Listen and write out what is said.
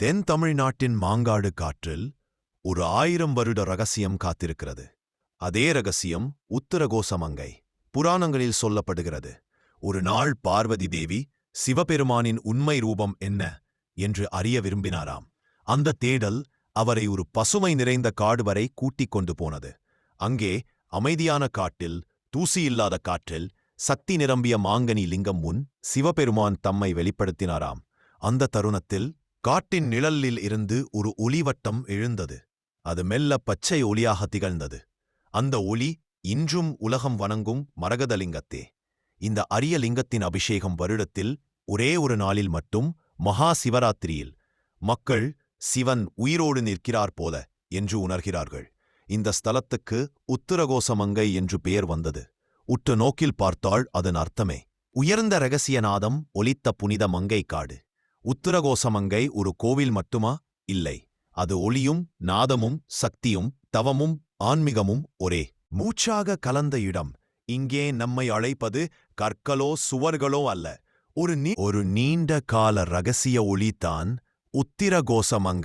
தென் தமிழ்நாட்டின் மாங்காடு காற்றில் ஒரு ஆயிரம் வருட ரகசியம் காத்திருக்கிறது. அதே ரகசியம் உத்தரகோசமங்கை புராணங்களில் சொல்லப்படுகிறது. ஒரு நாள் பார்வதி தேவி சிவபெருமானின் உண்மை ரூபம் என்ன என்று அறிய விரும்பினாராம். அந்த தேடல் அவரை ஒரு பசுமை நிறைந்த காடு வரை கூட்டிக் கொண்டு போனது. அங்கே அமைதியான காட்டில் தூசியில்லாத காற்றில் சக்தி நிரம்பிய மாங்கனி லிங்கம் முன் சிவபெருமான் தம்மை வெளிப்படுத்தினாராம். அந்த தருணத்தில் காட்டின் நிழலில் இருந்து ஒரு ஒளிவட்டம் எழுந்தது. அது மெல்ல பச்சை ஒளியாக திகழ்ந்தது. அந்த ஒளி இன்றும் உலகம் வணங்கும் மரகதலிங்கத்தே. இந்த அரிய லிங்கத்தின் அபிஷேகம் வருடத்தில் ஒரே ஒரு நாளில் மட்டும் மகா சிவராத்திரியில் மக்கள் சிவன் உயிரோடு நிற்கிறார் போல என்று உணர்கிறார்கள். இந்த ஸ்தலத்துக்கு உத்தரகோசமங்கை என்று பெயர் வந்தது. உற்று நோக்கில் பார்த்தால் அதன் அர்த்தமே. உயர்ந்த ரகசியநாதம் ஒலித்த புனித மங்கை காடு. உத்தரகோசமங்கை ஒரு கோவில் மட்டுமா? இல்லை. அது ஒளியும் நாதமும் சக்தியும் தவமும் ஆன்மீகமும் ஒரே. மூச்சாக கலந்த இடம். இங்கே நம்மை அழைப்பது கற்களோ சுவர்களோ அல்ல. ஒரு நீ ஒரு நீண்ட கால ரகசிய ஒளித்தான் உத்திரகோசமங்கை.